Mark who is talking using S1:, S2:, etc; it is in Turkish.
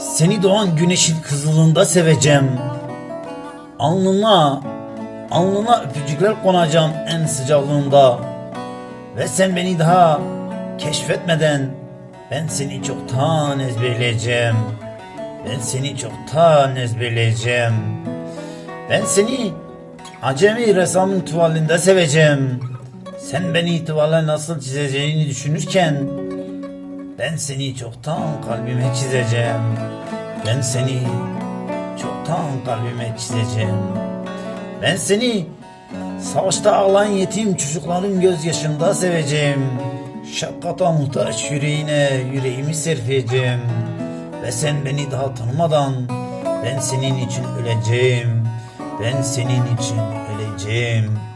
S1: Seni doğan güneşin kızılında seveceğim. Alnına, alnına öpücükler konacağım en sıcaklığında. Ve sen beni daha keşfetmeden ben seni çoktan ezberleyeceğim. Ben seni çoktan ezberleyeceğim. Ben seni acemi ressamın tuvalinde seveceğim. Sen beni tuvale nasıl çizeceğini düşünürken ben seni çoktan kalbime çizeceğim. Ben seni çoktan kalbime çizeceğim. Ben seni savaşta ağlayan yetim çocukların gözyaşında seveceğim. Şefkata muhtaç yüreğine yüreğimi serpeceğim. Ve sen beni daha tanımadan ben senin için öleceğim. Ben senin için öleceğim.